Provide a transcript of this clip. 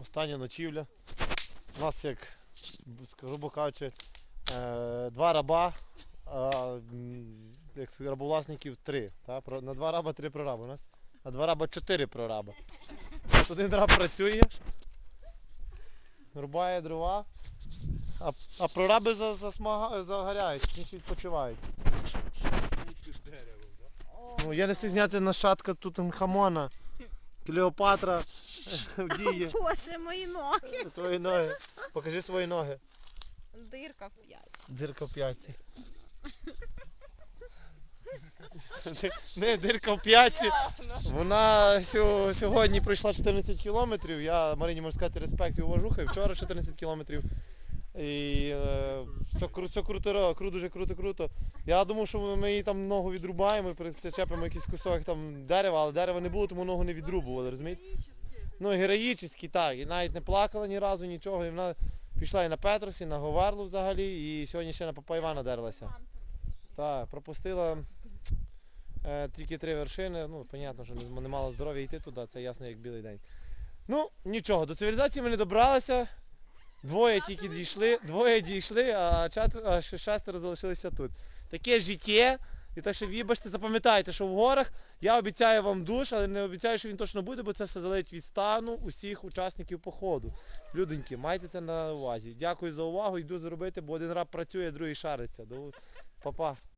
Остання ночівля. У нас як, грубо кажучи, е, два раба, як рабовласників три. На два раба три прораби. У нас на два раба чотири прораба. От один раб працює, рубає дрова, а, а прораби загоряють, інші відпочивають. Ну, я не встиг зняти нащадка Тутанхамона, Клеопатра в дії. Боже, мої ноги. Твої ноги. Покажи свої ноги. Дирка в п'ять. Дзирка в п'ятці. Не, дирка в п'ятці. Вона сьо- сьогодні пройшла 14 кілометрів. Я Марині можу сказати респект і уважуха. І Вчора 14 кілометрів. І е, кру- все круто, кру, дуже круто, круто. Я думав, що ми- їй там ногу відрубаємо, причепимо якийсь кусок там дерева, але дерева не було, тому ногу не відрубували, розумієте? Ну, героїчний, так. І навіть не плакала ні разу, нічого. І вона пішла і на Петросі, на Говерлу взагалі, і сьогодні ще на Папа Івана дерлася. Так, пропустила е, тільки три вершини. Ну, понятно, що не мала здоров'я йти туди, це ясно як білий день. Ну, нічого, до цивілізації ми не добралися. Двоє тільки дійшли, двоє дійшли, а, четвер, а шестеро залишилися тут. Таке життя. І те, що вибачте, запам'ятайте, що в горах я обіцяю вам душ, але не обіцяю, що він точно буде, бо це все залежить від стану усіх учасників походу. Людоньки, майте це на увазі. Дякую за увагу, йду зробити, бо один раб працює, другий шариться. До... Па-па.